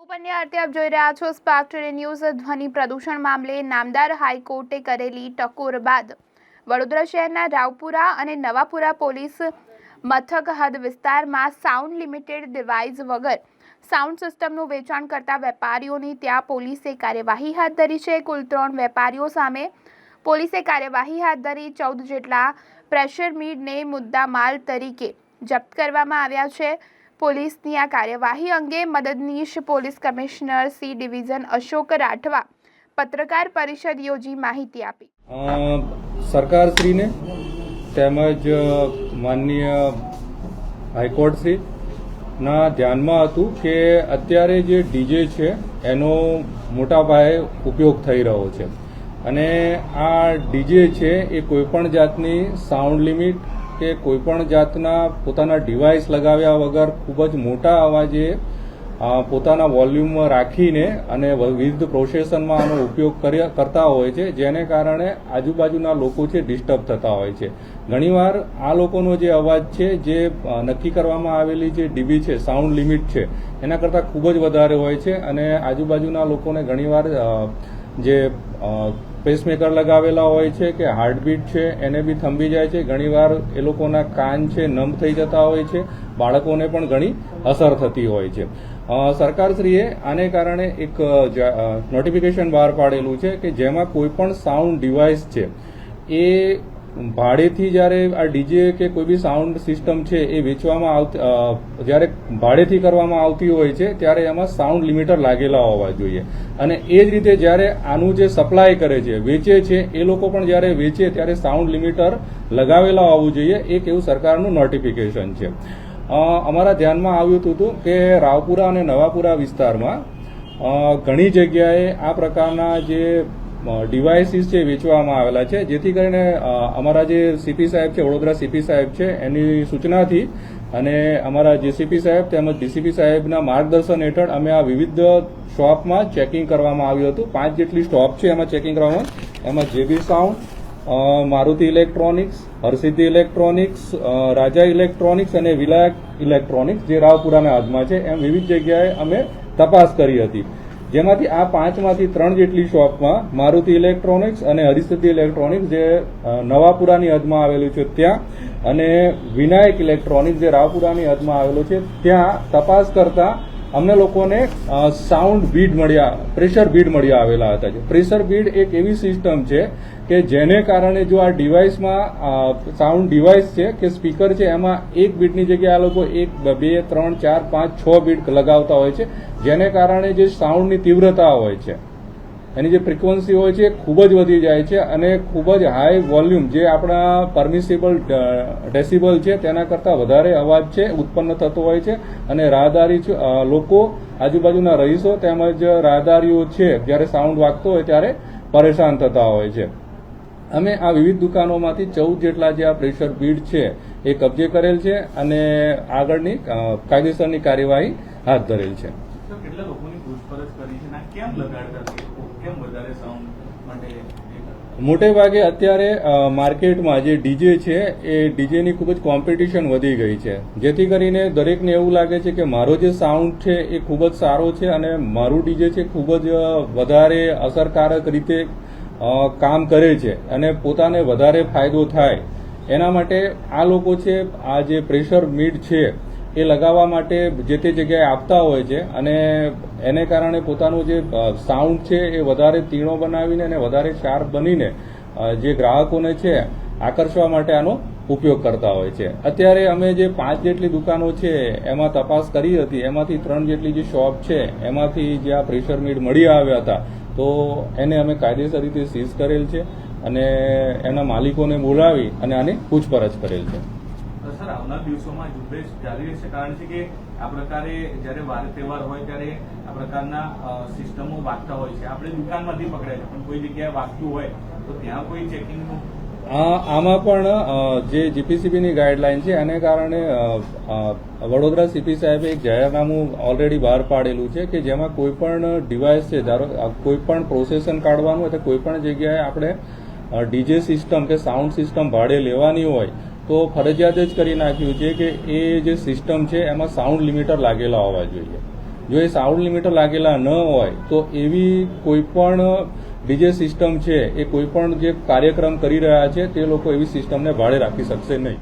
ઉપન્યા આરતી આપ જોઈ રહ્યા છો સ્પાર્ક ન્યૂઝ ધ્વનિ પ્રદૂષણ મામલે નામદાર હાઈકોર્ટે કરેલી ટકોર બાદ વડોદરા શહેરના રાવપુરા અને નવાપુરા પોલીસ મથક હદ વિસ્તારમાં સાઉન્ડ લિમિટેડ ડિવાઇસ વગર સાઉન્ડ સિસ્ટમનું વેચાણ કરતા વેપારીઓની ત્યાં પોલીસે કાર્યવાહી હાથ ધરી છે. કુલ ત્રણ વેપારીઓ સામે પોલીસે કાર્યવાહી હાથ ધરી ચૌદ જેટલા પ્રેશર મીડને મુદ્દા માલ તરીકે જપ્ત કરવામાં આવ્યા છે. પોલીસની આ કાર્યવાહી અંગે મદદનીશ police commissioner C division Ashok Rathwa પત્રકાર પરિષદ યોજી માહિતી આપી. સરકાર સરકારશ્રીને તેમજ માનનીય હાઈકોર્ટશ્રીના ધ્યાનમાં હતું કે અત્યારે જે ડીજે છે, એનો મોટા પાયે ઉપયોગ થઈ રહ્યો છે. અને આ ડીજે છે એ કોઈપણ જાતની સાઉન્ડ લિમિટ કે કોઈપણ જાતના પોતાના ડિવાઇસ લગાવ્યા વગર ખૂબ જ મોટા અવાજે પોતાના વોલ્યુમ રાખીને અને વિવિધ પ્રોસેસનમાં આનો ઉપયોગ કરતા હોય છે, જેને કારણે આજુબાજુના લોકો છે ડિસ્ટર્બ થતા હોય છે. ઘણીવાર આ લોકોનો જે અવાજ છે, જે નક્કી કરવામાં આવેલી જે ડીબી છે સાઉન્ડ લિમિટ છે, એના કરતાં ખૂબ જ વધારે હોય છે અને આજુબાજુના લોકોને ઘણીવાર જે પેસમેકર લગાવેલા હોય છે કે હાર્ટબીટ છે, એને બી થંભી જાય છે. ઘણીવાર એ લોકોના કાન છે નમ થઈ જતા હોય છે. બાળકોને પણ ઘણી અસર થતી હોય છે. સરકારશ્રીએ આને કારણે એક નોટિફિકેશન બહાર પાડેલું છે કે જેમાં કોઈ પણ સાઉન્ડ ડિવાઇસ છે એ ભાડેથી જ્યારે આ ડીજે કે કોઈ બી સાઉન્ડ સિસ્ટમ છે એ વેચવામાં આવતી જ્યારે ભાડેથી કરવામાં આવતી હોય છે, ત્યારે એમાં સાઉન્ડ લિમિટર લાગેલા હોવા જોઈએ. અને એ જ રીતે જ્યારે આનું જે સપ્લાય કરે છે, વેચે છે, એ લોકો પણ જ્યારે વેચે ત્યારે સાઉન્ડ લિમિટર લગાવેલા હોવું જોઈએ, એક એવું સરકારનું નોટિફિકેશન છે. અમારા ધ્યાનમાં આવ્યું હતું કે રાવપુરા અને નવાપુરા વિસ્તારમાં ઘણી જગ્યાએ આ પ્રકારના જે ડિવાઇસીસ છે વેચવામાં આવેલા છે, જેથી કરીને અમારા જે સીપી સાહેબ છે, વડોદરા સીપી સાહેબ છે, એની સૂચનાથી અને અમારા જેસીપી સાહેબ તેમજ ડીસીપી સાહેબના માર્ગદર્શન હેઠળ અમે આ વિવિધ શોપમાં ચેકિંગ કરવામાં આવ્યું હતું. પાંચ જેટલી સ્ટોપ છે એમાં ચેકિંગ કરવામાં એમાં JB sound Maruti electronics, Harsiddhi electronics Raja electronics અને વિલાયક ઇલેક્ટ્રોનિક્સ જે રાવપુરાના હાથમાં છે, એમ વિવિધ જગ્યાએ અમે તપાસ કરી હતી. જેમાંથી આ પાંચમાંથી ત્રણ જેટલી શોપમાં મારુતિ ઇલેક્ટ્રોનિક્સ અને હરિસિદ્ધિ ઇલેક્ટ્રોનિક્સ જે નવાપુરાની હદમાં આવેલું છે ત્યાં અને વિનાયક ઇલેક્ટ્રોનિક્સ જે રાવપુરાની હદમાં આવેલું છે, ત્યાં તપાસ કરતા અમને લોકોને સાઉન્ડ બીડ મળ્યા પ્રેશર બીડ મળ્યા આવેલા હતા છે પ્રેશર બીડ એક એવી સિસ્ટમ છે કે જેને કારણે જો આ ડિવાઇસમાં સાઉન્ડ ડિવાઇસ છે કે સ્પીકર છે, એમાં એક બીટની જગ્યાએ આ લોકો એક, બે, ત્રણ, ચાર, પાંચ, છ બીટ લગાવતા હોય છે, જેને કારણે જે સાઉન્ડની તીવ્રતા હોય છે. એની જે ફ્રિકવન્સી હોય છે ખૂબ જ વધી જાય છે અને ખૂબ જ હાઈ વોલ્યુમ જે આપણા પરમિસિબલ ડેસિબલ છે તેના કરતાં વધારે અવાજ છે, ઉત્પન્ન થતો હોય છે અને રાહદારી લોકો આજુબાજુના રહીશો તેમજ રાહદારીઓ છે જ્યારે સાઉન્ડ વાગતો હોય ત્યારે પરેશાન થતા હોય છે. અમે આ વિવિધ દુકાનોમાંથી ચૌદ જેટલા જે આ પ્રેશર બીડ છે એ કબજે કરેલ છે અને આગળની કાયદેસરની કાર્યવાહી હાથ ધરેલ છે. છે કેમ લગાડતા? સાઉન્ડ માટે મોટે ભાગે અત્યારે માર્કેટમાં જે ડીજે છે, એ ડીજેની ખૂબ જ કોમ્પિટિશન વધી ગઈ છે. જેથી કરીને દરેકને એવું લાગે છે કે મારો જે સાઉન્ડ છે એ ખૂબ જ સારો છે અને મારું ડીજે છે ખૂબ જ વધારે અસરકારક રીતે કામ કરે છે અને પોતાને વધારે ફાયદો થાય. એના માટે આ લોકો છે, આ જે પ્રેશર મીડ છે એ લગાવવા માટે જે તે જગ્યાએ આપતા હોય છે અને એને કારણે પોતાનું જે સાઉન્ડ છે એ વધારે તીણો બનાવીને અને વધારે શાર્પ બનીને જે ગ્રાહકોને છે, આકર્ષવા માટે આનો ઉપયોગ કરતા હોય છે. અત્યારે અમે જે પાંચ જેટલી દુકાનો છે, એમાં તપાસ કરી હતી, એમાંથી ત્રણ જેટલી જે શોપ છે, એમાંથી જે આ પ્રેશર મીડ મળી આવ્યા હતા, તો એને અમે કાયદેસર રીતે સીઝ કરેલ છે અને એના માલિકોને બોલાવી અને આની પૂછપરછ કરેલ છે. સર, આવનાર દિવસોમાં ઝુંબેશ જારી રહેશે. કારણ છે કે આ પ્રકારે જ્યારે વાર, તહેવાર હોય ત્યારે આ પ્રકારના સિસ્ટમો વાગતા હોય છે. આપણે દુકાનમાંથી પકડાય છે, પણ કોઈ જગ્યાએ વાગતું હોય તો ત્યાં કોઈ ચેકિંગનું આમાં પણ જે જીપીસીબીની ગાઈડલાઇન છે, એને કારણે વડોદરા સીપી સાહેબે એક જાહેરનામું ઓલરેડી બહાર પાડેલું છે કે જેમાં કોઈ પણ ડિવાઇસ છે, ધારો કોઈપણ કોઈ પણ પ્રોસેસન કાઢવાનું તો કોઈ પણ જગ્યાએ આપણે ડીજે સિસ્ટમ કે સાઉન્ડ સિસ્ટમ ભાડે લેવાની હોય તો ફરજિયાત જ કરી નાખ્યું છે કે એ જે સિસ્ટમ છે, એમાં સાઉન્ડ લિમિટર લાગેલા હોવા જોઈએ. જો એ સાઉન્ડ લિમિટર લાગેલા ન હોય, તો એવી કોઈ પણ ડીજે સિસ્ટમ છે, એ કોઈ પણ જે કાર્યક્રમ કરી રહ્યા છે, તે લોકો એવી સિસ્ટમને ભાડે રાખી શકશે નહીં.